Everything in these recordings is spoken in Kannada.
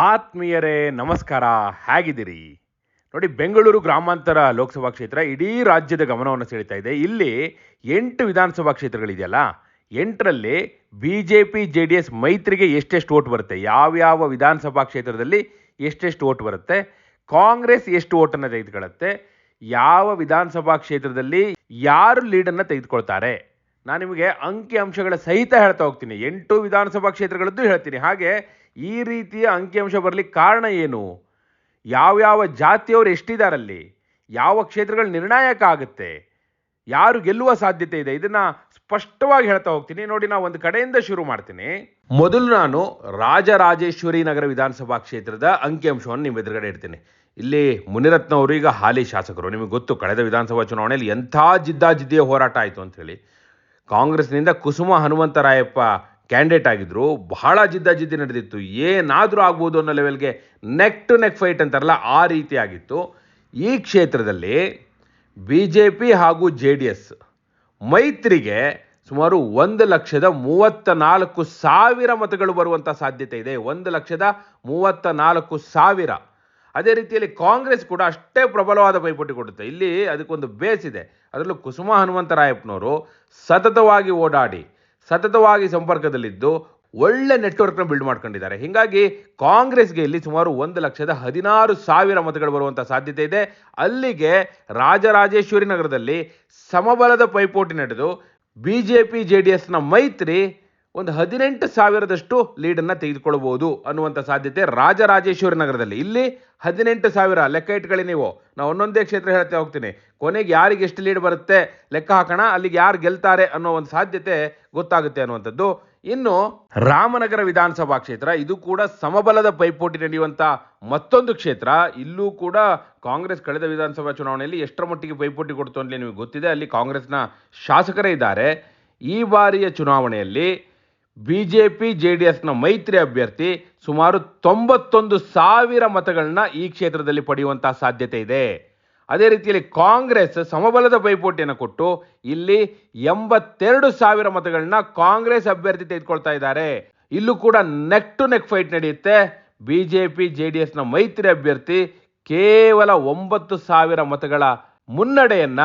ಆತ್ಮೀಯರೇ, ನಮಸ್ಕಾರ. ಹೇಗಿದ್ದೀರಿ? ನೋಡಿ, ಬೆಂಗಳೂರು ಗ್ರಾಮಾಂತರ ಲೋಕಸಭಾ ಕ್ಷೇತ್ರ ಇಡೀ ರಾಜ್ಯದ ಗಮನವನ್ನು ಸೆಳೀತಾ ಇದೆ. ಇಲ್ಲಿ ಎಂಟು ವಿಧಾನಸಭಾ ಕ್ಷೇತ್ರಗಳಿದೆಯಲ್ಲ, ಎಂಟರಲ್ಲಿ B J P J D S ಮೈತ್ರಿಗೆ ಎಷ್ಟೆಷ್ಟು ಓಟ್ ಬರುತ್ತೆ? ಯಾವ್ಯಾವ ವಿಧಾನಸಭಾ ಕ್ಷೇತ್ರದಲ್ಲಿ ಎಷ್ಟೆಷ್ಟು ಓಟ್ ಬರುತ್ತೆ? ಕಾಂಗ್ರೆಸ್ ಎಷ್ಟು ಓಟನ್ನು ತೆಗೆದುಕೊಳ್ಳುತ್ತೆ? ಯಾವ ವಿಧಾನಸಭಾ ಕ್ಷೇತ್ರದಲ್ಲಿ ಯಾರು ಲೀಡನ್ನು ತೆಗೆದುಕೊಳ್ತಾರೆ? ನಾನು ನಿಮಗೆ ಅಂಕಿ ಅಂಶಗಳ ಸಹಿತ ಹೇಳ್ತಾ ಹೋಗ್ತೀನಿ. ಎಂಟು ವಿಧಾನಸಭಾ ಕ್ಷೇತ್ರಗಳದ್ದು ಹೇಳ್ತೀನಿ. ಹಾಗೆ ಈ ರೀತಿಯ ಅಂಕಿಅಂಶ ಬರಲಿಕ್ಕೆ ಕಾರಣ ಏನು? ಯಾವ್ಯಾವ ಜಾತಿಯವರು ಎಷ್ಟಿದಾರಲ್ಲಿ? ಯಾವ ಕ್ಷೇತ್ರಗಳು ನಿರ್ಣಾಯಕ ಆಗುತ್ತೆ? ಯಾರು ಗೆಲ್ಲುವ ಸಾಧ್ಯತೆ ಇದೆ? ಇದನ್ನ ಸ್ಪಷ್ಟವಾಗಿ ಹೇಳ್ತಾ ಹೋಗ್ತೀನಿ. ನೋಡಿ, ನಾವು ಒಂದು ಕಡೆಯಿಂದ ಶುರು ಮಾಡ್ತೀನಿ. ಮೊದಲು ನಾನು ರಾಜರಾಜೇಶ್ವರಿ ನಗರ ವಿಧಾನಸಭಾ ಕ್ಷೇತ್ರದ ಅಂಕಿಅಂಶವನ್ನು ನಿಮ್ಮ ಎದುರುಗಡೆ ಇಡ್ತೀನಿ. ಇಲ್ಲಿ ಮುನಿರತ್ನ ಅವರು ಈಗ ಹಾಲಿ ಶಾಸಕರು. ನಿಮಗೆ ಗೊತ್ತು, ಕಳೆದ ವಿಧಾನಸಭಾ ಚುನಾವಣೆಯಲ್ಲಿ ಎಂಥ ಜಿದ್ದಾಜಿದ್ದಿಯ ಹೋರಾಟ ಆಯಿತು ಅಂತ ಹೇಳಿ. ಕಾಂಗ್ರೆಸ್ನಿಂದ ಕುಸುಮ ಹನುಮಂತರಾಯಪ್ಪ ಕ್ಯಾಂಡಿಡೇಟ್ ಆಗಿದ್ರು. ಬಹಳ ಜಿದ್ದಾಜಿದ್ದಿ ನಡೆದಿತ್ತು. ಏನಾದರೂ ಆಗ್ಬೋದು ಅನ್ನೋ ಲೆವೆಲ್ಗೆ ನೆಕ್ ಟು ನೆಕ್ ಫೈಟ್ ಅಂತಾರಲ್ಲ, ಆ ರೀತಿ ಆಗಿತ್ತು ಈ ಕ್ಷೇತ್ರದಲ್ಲಿ ಬಿ ಜೆ ಪಿ ಹಾಗೂ ಜೆ ಡಿ ಎಸ್ ಮೈತ್ರಿಗೆ ಸುಮಾರು ಒಂದು ಲಕ್ಷದ ಮೂವತ್ತ ನಾಲ್ಕು ಸಾವಿರ ಮತಗಳು ಬರುವಂಥ ಸಾಧ್ಯತೆ ಇದೆ. ಒಂದು ಲಕ್ಷದ ಮೂವತ್ತ ನಾಲ್ಕು ಸಾವಿರ ಅದೇ ರೀತಿಯಲ್ಲಿ ಕಾಂಗ್ರೆಸ್ ಕೂಡ ಅಷ್ಟೇ ಪ್ರಬಲವಾದ ಪೈಪೋಟಿ ಕೊಡುತ್ತೆ. ಇಲ್ಲಿ ಅದಕ್ಕೊಂದು ಬೇಸ್ ಇದೆ. ಅದರಲ್ಲೂ ಕುಸುಮ ಹನುಮಂತರಾಯಪ್ಪನವರು ಸತತವಾಗಿ ಓಡಾಡಿ, ಸತತವಾಗಿ ಸಂಪರ್ಕದಲ್ಲಿದ್ದು ಒಳ್ಳೆ ನೆಟ್ವರ್ಕ್ನ ಬಿಲ್ಡ್ ಮಾಡ್ಕೊಂಡಿದ್ದಾರೆ. ಹೀಗಾಗಿ ಕಾಂಗ್ರೆಸ್ಗೆ ಇಲ್ಲಿ ಸುಮಾರು ಒಂದು ಲಕ್ಷದ ಹದಿನಾರು ಸಾವಿರ ಮತಗಳು ಬರುವಂಥ ಸಾಧ್ಯತೆ ಇದೆ. ಅಲ್ಲಿಗೆ ರಾಜರಾಜೇಶ್ವರಿ ನಗರದಲ್ಲಿ ಸಮಬಲದ ಪೈಪೋಟಿ ನಡೆದು B J P J D ಎಸ್ನ ಮೈತ್ರಿ ಒಂದು ಹದಿನೆಂಟು ಸಾವಿರದಷ್ಟು ಲೀಡನ್ನು ತೆಗೆದುಕೊಳ್ಬೋದು ಅನ್ನುವಂಥ ಸಾಧ್ಯತೆ ರಾಜರಾಜೇಶ್ವರಿ ನಗರದಲ್ಲಿ. ಇಲ್ಲಿ ಹದಿನೆಂಟು ಸಾವಿರ ಲೆಕ್ಕ ಇಟ್ಕೊಳ್ಳಿ ನೀವು. ನಾವು ಒಂದೊಂದೇ ಕ್ಷೇತ್ರ ಹೇಳ್ತಾ ಹೋಗ್ತೀನಿ. ಕೊನೆಗೆ ಯಾರಿಗೆ ಎಷ್ಟು ಲೀಡ್ ಬರುತ್ತೆ ಲೆಕ್ಕ ಹಾಕೋಣ, ಅಲ್ಲಿಗೆ ಯಾರು ಗೆಲ್ತಾರೆ ಅನ್ನೋ ಒಂದು ಸಾಧ್ಯತೆ ಗೊತ್ತಾಗುತ್ತೆ ಅನ್ನುವಂಥದ್ದು. ಇನ್ನು ರಾಮನಗರ ವಿಧಾನಸಭಾ ಕ್ಷೇತ್ರ, ಇದು ಕೂಡ ಸಮಬಲದ ಪೈಪೋಟಿ ನಡೆಯುವಂಥ ಮತ್ತೊಂದು ಕ್ಷೇತ್ರ. ಇಲ್ಲೂ ಕೂಡ ಕಾಂಗ್ರೆಸ್ ಕಳೆದ ವಿಧಾನಸಭಾ ಚುನಾವಣೆಯಲ್ಲಿ ಎಷ್ಟರ ಮಟ್ಟಿಗೆ ಪೈಪೋಟಿ ಕೊಡ್ತು ಅಂತ ನಿಮಗೆ ಗೊತ್ತಿದೆ. ಅಲ್ಲಿ ಕಾಂಗ್ರೆಸ್ನ ಶಾಸಕರೇ ಇದ್ದಾರೆ. ಈ ಬಾರಿಯ ಚುನಾವಣೆಯಲ್ಲಿ ಬಿ ಜೆ ಡಿ ಎಸ್ನ ಮೈತ್ರಿ ಅಭ್ಯರ್ಥಿ ಸುಮಾರು ತೊಂಬತ್ತೊಂದು ಸಾವಿರ ಮತಗಳನ್ನ ಈ ಕ್ಷೇತ್ರದಲ್ಲಿ ಪಡೆಯುವಂತಹ ಸಾಧ್ಯತೆ ಇದೆ. ಅದೇ ರೀತಿಯಲ್ಲಿ ಕಾಂಗ್ರೆಸ್ ಸಮಬಲದ ಪೈಪೋಟಿಯನ್ನು ಕೊಟ್ಟು ಇಲ್ಲಿ ಎಂಬತ್ತೆರಡು ಸಾವಿರ ಮತಗಳನ್ನ ಕಾಂಗ್ರೆಸ್ ಅಭ್ಯರ್ಥಿ ತೆಗೆದುಕೊಳ್ತಾ ಇದ್ದಾರೆ. ಇಲ್ಲೂ ಕೂಡ ನೆಕ್ ಟು ನೆಕ್ ಫೈಟ್ ನಡೆಯುತ್ತೆ. ಬಿಜೆಪಿ ಜೆ ಡಿ ಎಸ್ನ ಮೈತ್ರಿ ಅಭ್ಯರ್ಥಿ ಕೇವಲ ಒಂಬತ್ತು ಸಾವಿರ ಮತಗಳ ಮುನ್ನಡೆಯನ್ನ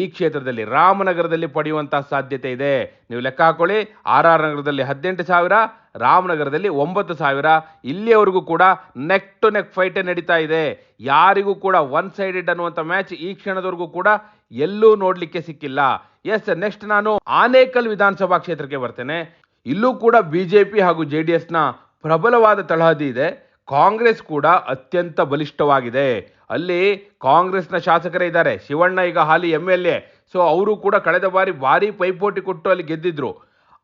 ಈ ಕ್ಷೇತ್ರದಲ್ಲಿ ರಾಮನಗರದಲ್ಲಿ ಪಡೆಯುವಂತಹ ಸಾಧ್ಯತೆ ಇದೆ. ನೀವು ಲೆಕ್ಕ ಹಾಕೊಳ್ಳಿ. ಆರ್ ಆರ್ ನಗರದಲ್ಲಿ ಹದಿನೆಂಟು ಸಾವಿರ, ರಾಮನಗರದಲ್ಲಿ ಒಂಬತ್ತು ಸಾವಿರ. ಇಲ್ಲಿಯವರೆಗೂ ಕೂಡ ನೆಕ್ ಟು ನೆಕ್ ಫೈಟೇ ನಡೀತಾ ಇದೆ. ಯಾರಿಗೂ ಕೂಡ ಒನ್ ಸೈಡೆಡ್ ಅನ್ನುವಂಥ ಮ್ಯಾಚ್ ಈ ಕ್ಷಣದವರೆಗೂ ಕೂಡ ಎಲ್ಲೂ ನೋಡಲಿಕ್ಕೆ ಸಿಕ್ಕಿಲ್ಲ. ಎಸ್ ನೆಕ್ಸ್ಟ್ ನಾನು ಆನೇಕಲ್ ವಿಧಾನಸಭಾ ಕ್ಷೇತ್ರಕ್ಕೆ ಬರ್ತೇನೆ. ಇಲ್ಲೂ ಕೂಡ ಬಿಜೆಪಿ ಹಾಗೂ ಜೆ ಡಿ ಎಸ್ನ ಪ್ರಬಲವಾದ ತಳಹದಿ ಇದೆ. ಕಾಂಗ್ರೆಸ್ ಕೂಡ ಅತ್ಯಂತ ಬಲಿಷ್ಠವಾಗಿದೆ. ಅಲ್ಲಿ ಕಾಂಗ್ರೆಸ್ನ ಶಾಸಕರೇ ಇದ್ದಾರೆ. ಶಿವಣ್ಣ ಈಗ ಹಾಲಿ ಎಂ ಎಲ್ ಎ. ಸೊ ಅವರು ಕೂಡ ಕಳೆದ ಬಾರಿ ಭಾರಿ ಪೈಪೋಟಿ ಕೊಟ್ಟು ಅಲ್ಲಿ ಗೆದ್ದಿದ್ರು.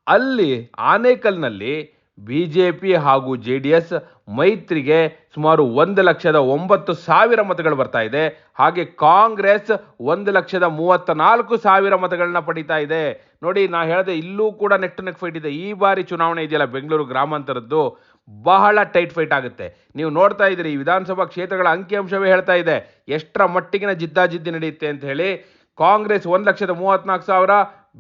ಅಲ್ಲಿ ಆನೇಕಲ್ನಲ್ಲಿ ಬಿ ಜೆ ಪಿ ಹಾಗೂ ಜೆ ಡಿ ಎಸ್ ಮೈತ್ರಿಗೆ ಸುಮಾರು ಒಂದು ಲಕ್ಷದ ಒಂಬತ್ತು ಸಾವಿರ ಮತಗಳು ಬರ್ತಾ ಇದೆ. ಹಾಗೆ ಕಾಂಗ್ರೆಸ್ ಒಂದು ಲಕ್ಷದ ಮೂವತ್ತ ನಾಲ್ಕು ಸಾವಿರ ಮತಗಳನ್ನ ಪಡಿತಾ ಇದೆ. ನೋಡಿ, ನಾ ಹೇಳಿದೆ ಇಲ್ಲೂ ಕೂಡ ನೆಕ್ ಟು ನೆಕ್ ಫೈಟ್ ಇದೆ. ಈ ಬಾರಿ ಚುನಾವಣೆ ಇದೆಯಲ್ಲ ಬೆಂಗಳೂರು ಗ್ರಾಮಾಂತರದ್ದು. ಬಹಳ ಟೈಟ್ ಫೈಟ್ ಆಗುತ್ತೆ. ನೀವು ನೋಡ್ತಾ ಇದ್ದೀರಿ, ಈ ವಿಧಾನಸಭಾ ಕ್ಷೇತ್ರಗಳ ಅಂಕಿಅಂಶವೇ ಹೇಳ್ತಾ ಇದೆ. ಎಷ್ಟರ ಮಟ್ಟಿಗಿನ ಜಿದ್ದಾಜಿದ್ದಿ ನಡೆಯುತ್ತೆ ಅಂತ ಹೇಳಿ, ಕಾಂಗ್ರೆಸ್ ಒಂದು ಲಕ್ಷದ ಮೂವತ್ತ್ನಾಲ್ಕು ಸಾವಿರ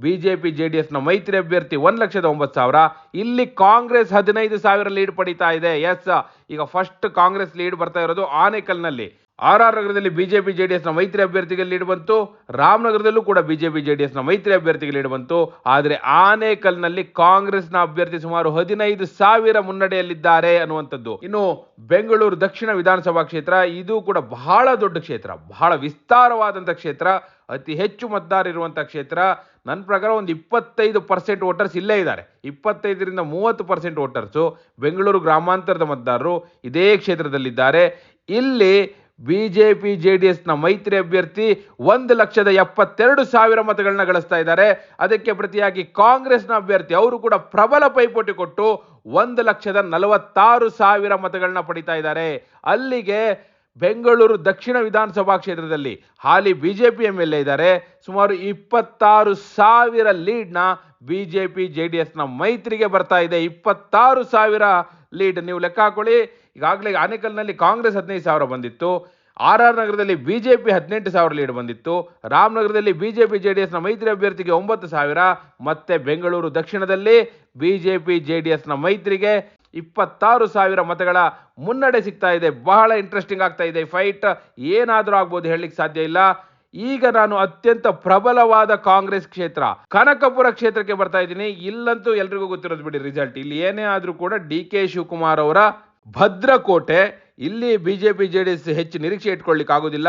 B J P J D ಎಸ್ನ ಮೈತ್ರಿ ಅಭ್ಯರ್ಥಿ ಒಂದು ಲಕ್ಷದ ಒಂಬತ್ತು ಸಾವಿರ. ಇಲ್ಲಿ ಕಾಂಗ್ರೆಸ್ ಹದಿನೈದು ಸಾವಿರ ಲೀಡ್ ಪಡೀತಾ ಇದೆ. ಎಸ್ ಈಗ ಫಸ್ಟ್ ಕಾಂಗ್ರೆಸ್ ಲೀಡ್ ಬರ್ತಾ ಇರೋದು ಆನೇಕಲ್ನಲ್ಲಿ. ಆರ್ ಆರ್ ನಗರದಲ್ಲಿ ಬಿಜೆಪಿ ಜೆ ಡಿ ಎಸ್ನ ಮೈತ್ರಿ ಅಭ್ಯರ್ಥಿಗೆ ಲೀಡ್ ಬಂತು ರಾಮನಗರದಲ್ಲೂ ಕೂಡ ಬಿಜೆಪಿ ಜೆ ಡಿ ಎಸ್ನ ಮೈತ್ರಿ ಅಭ್ಯರ್ಥಿಗೆ ಲೀಡ್ ಬಂತು ಆದರೆ ಆನೇಕಲ್ನಲ್ಲಿ ಕಾಂಗ್ರೆಸ್ನ ಅಭ್ಯರ್ಥಿ ಸುಮಾರು ಹದಿನೈದು ಸಾವಿರ ಮುನ್ನಡೆಯಲ್ಲಿದ್ದಾರೆ ಅನ್ನುವಂಥದ್ದು. ಇನ್ನು ಬೆಂಗಳೂರು ದಕ್ಷಿಣ ವಿಧಾನಸಭಾ ಕ್ಷೇತ್ರ, ಇದು ಕೂಡ ಬಹಳ ದೊಡ್ಡ ಕ್ಷೇತ್ರ, ಬಹಳ ವಿಸ್ತಾರವಾದಂಥ ಕ್ಷೇತ್ರ, ಅತಿ ಹೆಚ್ಚು ಮತದಾರರಿರುವಂಥ ಕ್ಷೇತ್ರ. ನನ್ನ ಪ್ರಕಾರ ಒಂದು ಇಪ್ಪತ್ತೈದು ಪರ್ಸೆಂಟ್ ವೋಟರ್ಸ್ ಇಲ್ಲೇ ಇದ್ದಾರೆ. ಇಪ್ಪತ್ತೈದರಿಂದ ಮೂವತ್ತು ಪರ್ಸೆಂಟ್ ವೋಟರ್ಸು ಬೆಂಗಳೂರು ಗ್ರಾಮಾಂತರದ ಮತದಾರರು ಇದೇ ಕ್ಷೇತ್ರದಲ್ಲಿದ್ದಾರೆ. ಇಲ್ಲಿ B J P J D ಎಸ್ನ ಮೈತ್ರಿ ಅಭ್ಯರ್ಥಿ ಒಂದು ಲಕ್ಷದ ಎಪ್ಪತ್ತೆರಡು ಸಾವಿರ ಮತಗಳನ್ನ ಗಳಿಸ್ತಾ ಇದ್ದಾರೆ. ಅದಕ್ಕೆ ಪ್ರತಿಯಾಗಿ ಕಾಂಗ್ರೆಸ್ನ ಅಭ್ಯರ್ಥಿ ಅವರು ಕೂಡ ಪ್ರಬಲ ಪೈಪೋಟಿ ಕೊಟ್ಟು ಒಂದು ಲಕ್ಷದ ನಲವತ್ತಾರು ಸಾವಿರ ಮತಗಳನ್ನ ಪಡಿತಾ ಇದ್ದಾರೆ. ಅಲ್ಲಿಗೆ ಬೆಂಗಳೂರು ದಕ್ಷಿಣ ವಿಧಾನಸಭಾ ಕ್ಷೇತ್ರದಲ್ಲಿ ಹಾಲಿ ಬಿಜೆಪಿ ಎಂ ಎಲ್ ಎ ಇದ್ದಾರೆ. ಸುಮಾರು ಇಪ್ಪತ್ತಾರು ಸಾವಿರ ಲೀಡ್ನ B J P J D ಎಸ್ನ ಮೈತ್ರಿಗೆ ಬರ್ತಾ ಇದೆ. ಇಪ್ಪತ್ತಾರು ಸಾವಿರ ಲೀಡ್ ನೀವು ಲೆಕ್ಕ ಹಾಕೊಳ್ಳಿ. ಈಗಾಗಲೇ ಆನೇಕಲ್ನಲ್ಲಿ ಕಾಂಗ್ರೆಸ್ ಹದಿನೈದು ಸಾವಿರ ಬಂದಿತ್ತು, ಆರ್ ಆರ್ ನಗರದಲ್ಲಿ ಬಿಜೆಪಿ ಹದಿನೆಂಟು ಸಾವಿರ ಲೀಡ್ ಬಂದಿತ್ತು, ರಾಮನಗರದಲ್ಲಿ ಬಿಜೆಪಿ ಎಸ್ನ ಮೈತ್ರಿ ಅಭ್ಯರ್ಥಿಗೆ ಒಂಬತ್ತು ಸಾವಿರ, ಮತ್ತೆ ಬೆಂಗಳೂರು ದಕ್ಷಿಣದಲ್ಲಿ ಬಿಜೆಪಿ ಎಸ್ನ ಮೈತ್ರಿಗೆ ಇಪ್ಪತ್ತಾರು ಸಾವಿರ ಮತಗಳ ಮುನ್ನಡೆ ಸಿಗ್ತಾ ಇದೆ. ಬಹಳ ಇಂಟ್ರೆಸ್ಟಿಂಗ್ ಆಗ್ತಾ ಇದೆ ಫೈಟ್ ಏನಾದರೂ ಆಗ್ಬೋದು ಹೇಳಲಿಕ್ಕೆ ಸಾಧ್ಯ ಇಲ್ಲ. ಈಗ ನಾನು ಅತ್ಯಂತ ಪ್ರಬಲವಾದ ಕಾಂಗ್ರೆಸ್ ಕ್ಷೇತ್ರ, ಕನಕಪುರ ಕ್ಷೇತ್ರಕ್ಕೆ ಬರ್ತಾ ಇದ್ದೀನಿ. ಇಲ್ಲಂತೂ ಎಲ್ರಿಗೂ ಗೊತ್ತಿರೋದು ಬಿಡಿ ರಿಸಲ್ಟ್ ಇಲ್ಲಿ ಏನೇ ಆದರೂ ಕೂಡ ಡಿ ಕೆ ಶಿವಕುಮಾರ್ ಅವರ ಭದ್ರಕೋಟೆ, ಇಲ್ಲಿ ಬಿಜೆಪಿ ಜೆ ಡಿ ಎಸ್ ಹೆಚ್ಚು ನಿರೀಕ್ಷೆ ಇಟ್ಕೊಳ್ಳಿಕ್ಕೆ ಆಗೋದಿಲ್ಲ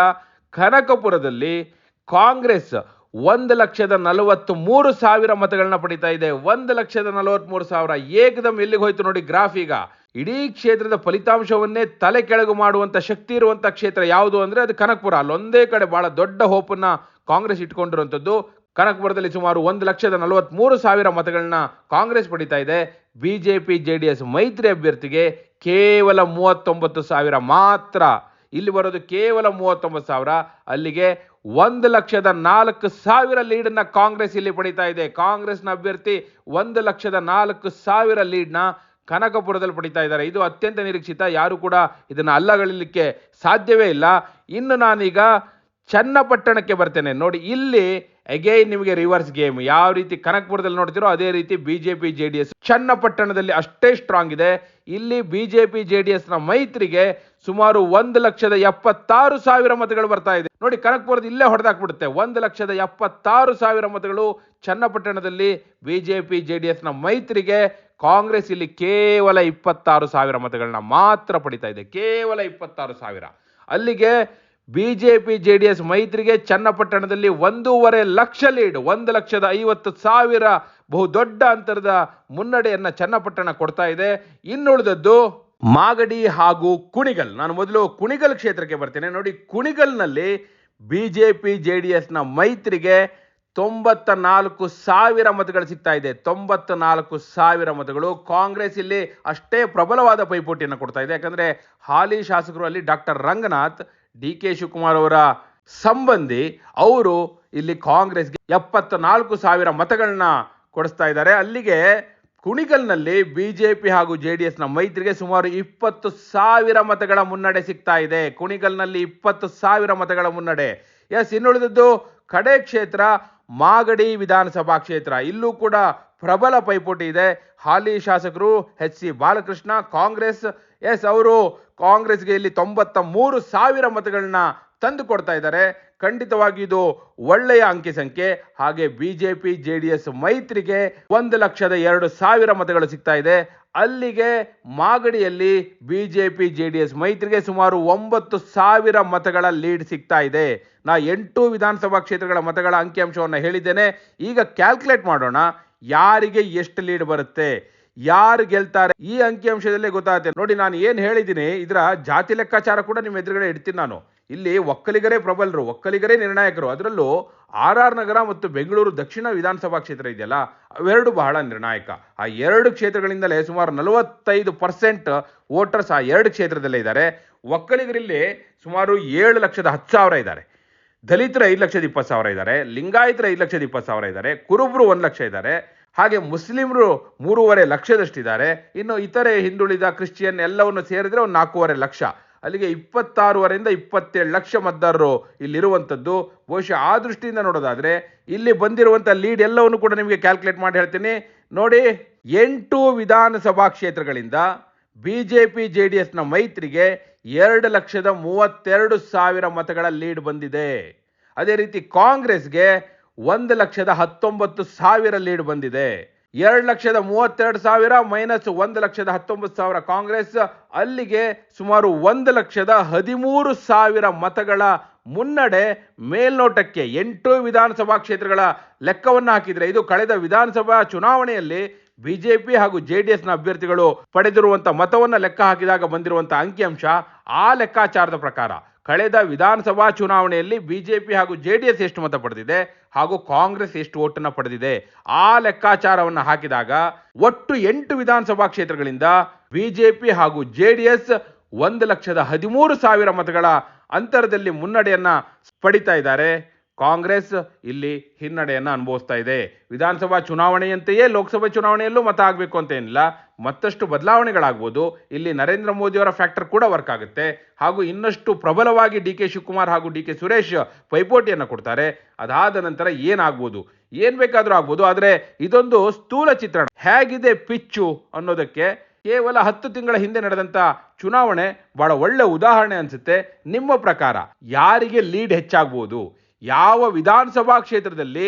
ಕನಕಪುರದಲ್ಲಿ ಕಾಂಗ್ರೆಸ್ ಒಂದು ಲಕ್ಷದ ನಲವತ್ತು ಮೂರು ಸಾವಿರ ಮತಗಳನ್ನ ಪಡಿತಾ ಇದೆ. ಒಂದು ಲಕ್ಷದ ನಲವತ್ಮೂರು ಸಾವಿರ. ಏಕದಮ್ ಎಲ್ಲಿಗೆ ಹೋಯ್ತು ನೋಡಿ ಗ್ರಾಫ್ ಈಗ. ಇಡೀ ಕ್ಷೇತ್ರದ ಫಲಿತಾಂಶವನ್ನೇ ತಲೆ ಕೆಳಗು ಮಾಡುವಂತ ಶಕ್ತಿ ಇರುವಂತ ಕ್ಷೇತ್ರ ಯಾವುದು ಅಂದ್ರೆ ಅದು ಕನಕಪುರ. ಅಲ್ಲೊಂದೇ ಕಡೆ ಬಹಳ ದೊಡ್ಡ ಹೋಪನ್ನ ಕಾಂಗ್ರೆಸ್ ಇಟ್ಕೊಂಡಿರುವಂತದ್ದು ಕನಕಪುರದಲ್ಲಿ ಸುಮಾರು ಒಂದು ಲಕ್ಷದ ನಲವತ್ಮೂರು ಸಾವಿರ ಮತಗಳನ್ನ ಕಾಂಗ್ರೆಸ್ ಪಡಿತಾ ಇದೆ. ಬಿಜೆಪಿ, ಜೆಡಿಎಸ್ ಮೈತ್ರಿ ಅಭ್ಯರ್ಥಿಗೆ ಕೇವಲ ಮೂವತ್ತೊಂಬತ್ತು ಸಾವಿರ ಮಾತ್ರ. ಇಲ್ಲಿ ಬರೋದು ಕೇವಲ ಮೂವತ್ತೊಂಬತ್ತು ಸಾವಿರ. ಅಲ್ಲಿಗೆ ಒಂದು ಲಕ್ಷದ ನಾಲ್ಕು ಸಾವಿರ ಲೀಡನ್ನ ಕಾಂಗ್ರೆಸ್ ಇಲ್ಲಿ ಪಡಿತಾ ಇದೆ. ಕಾಂಗ್ರೆಸ್ನ ಅಭ್ಯರ್ಥಿ ಒಂದು ಲಕ್ಷದ ನಾಲ್ಕು ಸಾವಿರ ಲೀಡ್ನ ಕನಕಪುರದಲ್ಲಿ ಪಡಿತಾ ಇದ್ದಾರೆ. ಇದು ಅತ್ಯಂತ ನಿರೀಕ್ಷಿತ. ಯಾರು ಕೂಡ ಇದನ್ನು ಅಲ್ಲಗಳಿಲಿಕ್ಕೆ ಸಾಧ್ಯವೇ ಇಲ್ಲ. ಇನ್ನು ನಾನೀಗ ಚನ್ನಪಟ್ಟಣಕ್ಕೆ ಬರ್ತೇನೆ. ನೋಡಿ, ಇಲ್ಲಿ ಅಗೈನ್ ನಿಮಗೆ ರಿವರ್ಸ್ ಗೇಮ್ ಯಾವ ರೀತಿ ಕನಕ್ಪುರದಲ್ಲಿ ನೋಡ್ತಿರೋ ಅದೇ ರೀತಿ ಬಿಜೆಪಿ ಜೆ ಡಿ ಎಸ್ ಚನ್ನಪಟ್ಟಣದಲ್ಲಿ ಅಷ್ಟೇ ಸ್ಟ್ರಾಂಗ್ ಇದೆ. ಇಲ್ಲಿ ಬಿಜೆಪಿ ಜೆ ಡಿ ಎಸ್ನ ಮೈತ್ರಿಗೆ ಸುಮಾರು ಒಂದು ಲಕ್ಷದ ಎಪ್ಪತ್ತಾರು ಸಾವಿರ ಮತಗಳು ಬರ್ತಾ ಇದೆ. ನೋಡಿ, ಕನಕ್ಪುರದ ಇಲ್ಲೇ ಹೊಡೆದಾಕ್ಬಿಡುತ್ತೆ. ಒಂದು ಲಕ್ಷದ ಎಪ್ಪತ್ತಾರು ಸಾವಿರ ಮತಗಳು ಚನ್ನಪಟ್ಟಣದಲ್ಲಿ ಬಿಜೆಪಿ ಜೆ ಡಿ ಎಸ್ನ ಮೈತ್ರಿಗೆ ಕಾಂಗ್ರೆಸ್ ಇಲ್ಲಿ ಕೇವಲ ಇಪ್ಪತ್ತಾರು ಸಾವಿರ ಮತಗಳನ್ನ ಮಾತ್ರ ಪಡಿತಾ ಇದೆ. ಕೇವಲ ಇಪ್ಪತ್ತಾರು ಸಾವಿರ. ಅಲ್ಲಿಗೆ ಬಿಜೆಪಿ ಜೆ ಡಿ ಎಸ್ ಮೈತ್ರಿಗೆ ಚನ್ನಪಟ್ಟಣದಲ್ಲಿ ಒಂದೂವರೆ ಲಕ್ಷ ಲೀಡ್, ಒಂದು ಲಕ್ಷದ ಐವತ್ತು ಸಾವಿರ ಬಹುದೊಡ್ಡ ಅಂತರದ ಮುನ್ನಡೆಯನ್ನ ಚನ್ನಪಟ್ಟಣ ಕೊಡ್ತಾ ಇದೆ. ಇನ್ನುಳಿದದ್ದು ಮಾಗಡಿ ಹಾಗೂ ಕುಣಿಗಲ್. ನಾನು ಮೊದಲು ಕುಣಿಗಲ್ ಕ್ಷೇತ್ರಕ್ಕೆ ಬರ್ತೇನೆ. ನೋಡಿ, ಕುಣಿಗಲ್ನಲ್ಲಿ ಬಿಜೆಪಿ ಜೆ ಡಿ ಎಸ್ನ ಮೈತ್ರಿಗೆ ತೊಂಬತ್ತ ನಾಲ್ಕು ಸಾವಿರ ಮತಗಳು ಸಿಗ್ತಾ ಇದೆ. ತೊಂಬತ್ತ ನಾಲ್ಕು ಸಾವಿರ ಮತಗಳು ಕಾಂಗ್ರೆಸ್ ಇಲ್ಲಿ ಅಷ್ಟೇ ಪ್ರಬಲವಾದ ಪೈಪೋಟಿಯನ್ನು ಕೊಡ್ತಾ ಇದೆ. ಯಾಕಂದ್ರೆ ಹಾಲಿ ಶಾಸಕರು ಅಲ್ಲಿ doctor Ranganath D K Shivakumar ಅವರ ಸಂಬಂಧಿ ಅವರು ಇಲ್ಲಿ ಕಾಂಗ್ರೆಸ್ಗೆ ಎಪ್ಪತ್ತ ನಾಲ್ಕು ಸಾವಿರ ಮತಗಳನ್ನ ಕೊಡಿಸ್ತಾ ಇದ್ದಾರೆ. ಅಲ್ಲಿಗೆ ಕುಣಿಗಲ್ನಲ್ಲಿ ಬಿಜೆಪಿ ಹಾಗೂ ಜೆ ಡಿ ಎಸ್ನ ಮೈತ್ರಿಗೆ ಸುಮಾರು ಇಪ್ಪತ್ತು ಸಾವಿರ ಮತಗಳ ಮುನ್ನಡೆ ಸಿಗ್ತಾ ಇದೆ. ಕುಣಿಗಲ್ನಲ್ಲಿ ಇಪ್ಪತ್ತು ಸಾವಿರ ಮತಗಳ ಮುನ್ನಡೆ. ಎಸ್, ಇನ್ನುಳಿದದ್ದು ಕಡೆ ಕ್ಷೇತ್ರ ಮಾಗಡಿ ವಿಧಾನಸಭಾ ಕ್ಷೇತ್ರ. ಇಲ್ಲೂ ಕೂಡ ಪ್ರಬಲ ಪೈಪೋಟಿ ಇದೆ. ಹಾಲಿ ಶಾಸಕರು H C Balakrishna, Congress, S ಅವರು ಕಾಂಗ್ರೆಸ್ಗೆ ಇಲ್ಲಿ ತೊಂಬತ್ತ ಮೂರು ಸಾವಿರ ಮತಗಳನ್ನ ತಂದು ಕೊಡ್ತಾ ಇದ್ದಾರೆ. ಖಂಡಿತವಾಗಿ ಇದು ಒಳ್ಳೆಯ ಅಂಕಿ ಸಂಖ್ಯೆ. ಹಾಗೆ ಬಿಜೆಪಿ ಜೆ ಡಿ ಎಸ್ ಮೈತ್ರಿಗೆ ಒಂದು ಲಕ್ಷದ ಎರಡು ಸಾವಿರ ಮತಗಳು ಸಿಗ್ತಾ ಇದೆ. ಅಲ್ಲಿಗೆ ಮಾಗಡಿಯಲ್ಲಿ ಬಿಜೆಪಿ ಜೆ ಡಿ ಎಸ್ ಮೈತ್ರಿಗೆ ಸುಮಾರು ಒಂಬತ್ತು ಸಾವಿರ ಮತಗಳ ಲೀಡ್ ಸಿಗ್ತಾ ಇದೆ. ನಾ ಎಂಟು ವಿಧಾನಸಭಾ ಕ್ಷೇತ್ರಗಳ ಮತಗಳ ಅಂಕಿಅಂಶವನ್ನು ಹೇಳಿದ್ದೇನೆ. ಈಗ ಕ್ಯಾಲ್ಕುಲೇಟ್ ಮಾಡೋಣ, ಯಾರಿಗೆ ಎಷ್ಟು ಲೀಡ್ ಬರುತ್ತೆ, ಯಾರು ಗೆಲ್ತಾರೆ, ಈ ಅಂಕಿಅಂಶದಲ್ಲೇ ಗೊತ್ತಾಗುತ್ತೆ. ನೋಡಿ, ನಾನು ಏನು ಹೇಳಿದ್ದೀನಿ, ಇದರ ಜಾತಿ ಲೆಕ್ಕಾಚಾರ ಕೂಡ ನಿಮ್ಮ ಎದುರುಗಡೆ ಇಡ್ತೀನಿ ನಾನು. ಇಲ್ಲಿ ಒಕ್ಕಲಿಗರೇ ಪ್ರಬಲರು, ಒಕ್ಕಲಿಗರೇ ನಿರ್ಣಾಯಕರು. ಅದರಲ್ಲೂ ಆರ್ ಆರ್ ನಗರ ಮತ್ತು ಬೆಂಗಳೂರು ದಕ್ಷಿಣ ವಿಧಾನಸಭಾ ಕ್ಷೇತ್ರ ಇದೆಯಲ್ಲ, ಅವೆರಡು ಬಹಳ ನಿರ್ಣಾಯಕ. ಆ ಎರಡು ಕ್ಷೇತ್ರಗಳಿಂದಲೇ ಸುಮಾರು ನಲವತ್ತೈದು ಪರ್ಸೆಂಟ್ ವೋಟರ್ಸ್ ಆ ಎರಡು ಕ್ಷೇತ್ರದಲ್ಲೇ ಇದ್ದಾರೆ. ಒಕ್ಕಲಿಗರಲ್ಲಿ ಸುಮಾರು ಏಳು ಲಕ್ಷದ ಹತ್ತು ಸಾವಿರ ಇದ್ದಾರೆ. ದಲಿತರ ಐದು ಲಕ್ಷದ ಇಪ್ಪತ್ತು ಸಾವಿರ ಇದ್ದಾರೆ. ಲಿಂಗಾಯತರ ಐದು ಲಕ್ಷದ ಇಪ್ಪತ್ತು ಸಾವಿರ ಇದ್ದಾರೆ. ಕುರುಬರು ಒಂದು ಲಕ್ಷ ಇದ್ದಾರೆ. ಹಾಗೆ ಮುಸ್ಲಿಮರು ಮೂರುವರೆ ಲಕ್ಷದಷ್ಟಿದ್ದಾರೆ. ಇನ್ನು ಇತರೆ ಹಿಂದುಳಿದ ಕ್ರಿಶ್ಚಿಯನ್ ಎಲ್ಲವನ್ನು ಸೇರಿದ್ರೆ ಒಂದು ನಾಲ್ಕೂವರೆ ಲಕ್ಷ. ಅಲ್ಲಿಗೆ ಇಪ್ಪತ್ತಾರೂವರೆಯಿಂದ ಇಪ್ಪತ್ತೇಳು ಲಕ್ಷ ಮತದಾರರು ಇಲ್ಲಿರುವಂಥದ್ದು. ಬಹುಶಃ ಆ ದೃಷ್ಟಿಯಿಂದ ನೋಡೋದಾದರೆ ಇಲ್ಲಿ ಬಂದಿರುವಂಥ ಲೀಡ್ ಎಲ್ಲವನ್ನು ಕೂಡ ನಿಮಗೆ ಕ್ಯಾಲ್ಕುಲೇಟ್ ಮಾಡಿ ಹೇಳ್ತೀನಿ. ನೋಡಿ, ಎಂಟು ವಿಧಾನಸಭಾ ಕ್ಷೇತ್ರಗಳಿಂದ B J P J D ಎಸ್ನ ಮೈತ್ರಿಗೆ ಎರಡು ಲಕ್ಷದ ಮೂವತ್ತೆರಡು ಸಾವಿರ ಮತಗಳ ಲೀಡ್ ಬಂದಿದೆ. ಅದೇ ರೀತಿ ಕಾಂಗ್ರೆಸ್ಗೆ ಒಂದು ಲಕ್ಷದ ಹತ್ತೊಂಬತ್ತು ಸಾವಿರ ಲೀಡ್ ಬಂದಿದೆ. ಎರಡು ಲಕ್ಷದ ಮೂವತ್ತೆರಡು ಸಾವಿರ ಮೈನಸ್ ಒಂದು ಲಕ್ಷದ ಹತ್ತೊಂಬತ್ತು ಸಾವಿರ ಕಾಂಗ್ರೆಸ್. ಅಲ್ಲಿಗೆ ಸುಮಾರು ಒಂದು ಲಕ್ಷದ ಹದಿಮೂರು ಸಾವಿರ ಮತಗಳ ಮುನ್ನಡೆ ಮೇಲ್ನೋಟಕ್ಕೆ ಎಂಟು ವಿಧಾನಸಭಾ ಕ್ಷೇತ್ರಗಳ ಲೆಕ್ಕವನ್ನು ಹಾಕಿದ್ರೆ ಇದು ಕಳೆದ ವಿಧಾನಸಭಾ ಚುನಾವಣೆಯಲ್ಲಿ ಬಿಜೆಪಿ ಹಾಗೂ ಜೆ ಡಿ ಅಭ್ಯರ್ಥಿಗಳು ಪಡೆದಿರುವಂಥ ಮತವನ್ನು ಲೆಕ್ಕ ಹಾಕಿದಾಗ ಬಂದಿರುವಂಥ ಅಂಕಿಅಂಶ ಆ ಲೆಕ್ಕಾಚಾರದ ಪ್ರಕಾರ. ಕಳೆದ ವಿಧಾನಸಭಾ ಚುನಾವಣೆಯಲ್ಲಿ ಬಿಜೆಪಿ ಹಾಗೂ ಜೆ ಡಿ ಎಸ್ ಎಷ್ಟು ಮತ ಪಡೆದಿದೆ ಹಾಗೂ ಕಾಂಗ್ರೆಸ್ ಎಷ್ಟು ಓಟನ್ನು ಪಡೆದಿದೆ ಆ ಲೆಕ್ಕಾಚಾರವನ್ನು ಹಾಕಿದಾಗ ಒಟ್ಟು ಎಂಟು ವಿಧಾನಸಭಾ ಕ್ಷೇತ್ರಗಳಿಂದ ಬಿಜೆಪಿ ಹಾಗೂ ಜೆ ಡಿ ಎಸ್ ಒಂದು ಲಕ್ಷದ ಹದಿಮೂರು ಸಾವಿರ ಮತಗಳ ಅಂತರದಲ್ಲಿ ಮುನ್ನಡೆಯನ್ನ ಪಡಿತಾ ಇದ್ದಾರೆ. ಕಾಂಗ್ರೆಸ್ ಇಲ್ಲಿ ಹಿನ್ನಡೆಯನ್ನು ಅನುಭವಿಸ್ತಾ ಇದೆ. ವಿಧಾನಸಭಾ ಚುನಾವಣೆಯಂತೆಯೇ ಲೋಕಸಭೆ ಚುನಾವಣೆಯಲ್ಲೂ ಮತ ಆಗಬೇಕು ಅಂತ ಏನಿಲ್ಲ. ಮತ್ತಷ್ಟು ಬದಲಾವಣೆಗಳಾಗ್ಬೋದು ಇಲ್ಲಿ ನರೇಂದ್ರ ಮೋದಿಯವರ ಫ್ಯಾಕ್ಟರ್ ಕೂಡ ವರ್ಕ್ ಆಗುತ್ತೆ. ಹಾಗೂ ಇನ್ನಷ್ಟು ಪ್ರಬಲವಾಗಿ ಡಿ ಕೆ ಶಿವಕುಮಾರ್ ಹಾಗೂ ಡಿ ಕೆ ಸುರೇಶ್ ಪೈಪೋಟಿಯನ್ನು ಕೊಡ್ತಾರೆ. ಅದಾದ ನಂತರ ಏನಾಗ್ಬೋದು ಏನು ಬೇಕಾದರೂ ಆಗ್ಬೋದು. ಆದರೆ ಇದೊಂದು ಸ್ಥೂಲ ಚಿತ್ರಣ. ಹೇಗಿದೆ ಪಿಚ್ಚು ಅನ್ನೋದಕ್ಕೆ ಕೇವಲ ಹತ್ತು ತಿಂಗಳ ಹಿಂದೆ ನಡೆದಂಥ ಚುನಾವಣೆ ಬಹಳ ಒಳ್ಳೆ ಉದಾಹರಣೆ ಅನಿಸುತ್ತೆ. ನಿಮ್ಮ ಪ್ರಕಾರ ಯಾರಿಗೆ ಲೀಡ್ ಹೆಚ್ಚಾಗ್ಬೋದು? ಯಾವ ವಿಧಾನಸಭಾ ಕ್ಷೇತ್ರದಲ್ಲಿ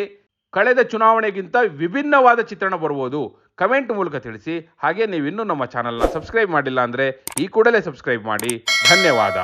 ಕಳೆದ ಚುನಾವಣೆಗಿಂತ ವಿಭಿನ್ನವಾದ ಚಿತ್ರಣ ಬರ್ಬೋದು ಕಮೆಂಟ್ ಮೂಲಕ ತಿಳಿಸಿ. ಹಾಗೆ ನೀವು ಇನ್ನೂ ನಮ್ಮ ಚಾನಲ್ನ ಸಬ್ಸ್ಕ್ರೈಬ್ ಮಾಡಿಲ್ಲ ಅಂದರೆ ಈ ಕೂಡಲೇ ಸಬ್ಸ್ಕ್ರೈಬ್ ಮಾಡಿ. ಧನ್ಯವಾದ.